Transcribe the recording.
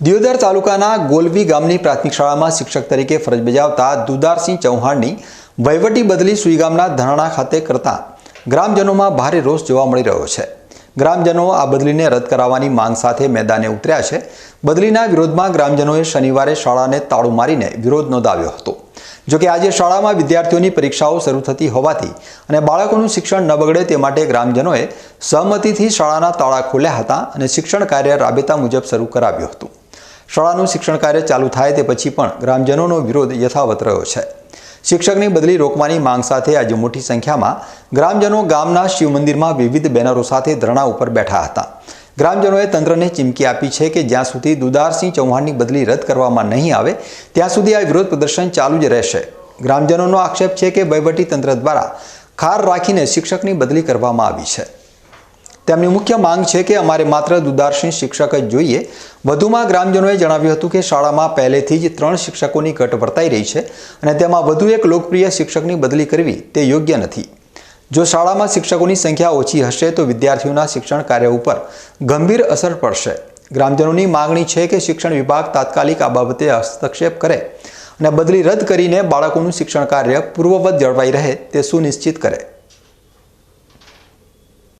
દિયોદર તાલુકાના ગોલવી ગામની પ્રાથમિક શાળામાં શિક્ષક તરીકે ફરજ બજાવતા દુદારસિંહ ચૌહાણની વહીવટી બદલી સુઈગામના ધરણા ખાતે કરતા ગ્રામજનોમાં ભારે રોષ જોવા મળી રહ્યો છે. ગ્રામજનો આ બદલીને રદ કરાવવાની માંગ સાથે મેદાને ઉતર્યા છે. બદલીના વિરોધમાં ગ્રામજનોએ શનિવારે શાળાને તાળું મારીને વિરોધ નોંધાવ્યો હતો. જોકે આજે શાળામાં વિદ્યાર્થીઓની પરીક્ષાઓ શરૂ થતી હોવાથી અને બાળકોનું શિક્ષણ ન બગડે તે માટે ગ્રામજનોએ સહમતિથી શાળાના તાળા ખોલ્યા હતા અને શિક્ષણ કાર્ય રાબેતા મુજબ શરૂ કરાવ્યું હતું. શાળાનું શિક્ષણ કાર્ય ચાલુ થાય તે પછી પણ ગ્રામજનોનો વિરોધ યથાવત રહ્યો છે. શિક્ષકની બદલી રોકવાની માંગ સાથે આજે મોટી સંખ્યામાં ગ્રામજનો ગામના શિવ મંદિરમાં વિવિધ બેનરો સાથે ધરણા ઉપર બેઠા હતા. ગ્રામજનોએ તંત્રને ચીમકી આપી છે કે જ્યાં સુધી દુદારસિંહ ચૌહાણની બદલી રદ કરવામાં નહીં આવે, ત્યાં સુધી આ વિરોધ પ્રદર્શન ચાલુ જ રહેશે. ગ્રામજનોનો આક્ષેપ છે કે તંત્ર દ્વારા ખાર રાખીને શિક્ષકની બદલી કરવામાં આવી છે. તેમની મુખ્ય માંગ છે કે અમારે માત્ર દુદારસિંહ શિક્ષક જ જોઈએ. વધુમાં ગ્રામજનોએ જણાવ્યું હતું કે શાળામાં પહેલેથી જ ત્રણ શિક્ષકોની ઘટ વર્તાઈ રહી છે અને તેમાં વધુ એક લોકપ્રિય શિક્ષકની બદલી કરવી તે યોગ્ય નથી. જો શાળામાં શિક્ષકોની સંખ્યા ઓછી હશે તો વિદ્યાર્થીઓના શિક્ષણ કાર્ય ઉપર ગંભીર અસર પડશે. ગ્રામજનોની માંગણી છે કે શિક્ષણ વિભાગ તાત્કાલિક આ બાબતે હસ્તક્ષેપ કરે અને બદલી રદ કરીને બાળકોનું શિક્ષણ કાર્ય પૂર્વવત જળવાઈ રહે તે સુનિશ્ચિત કરે.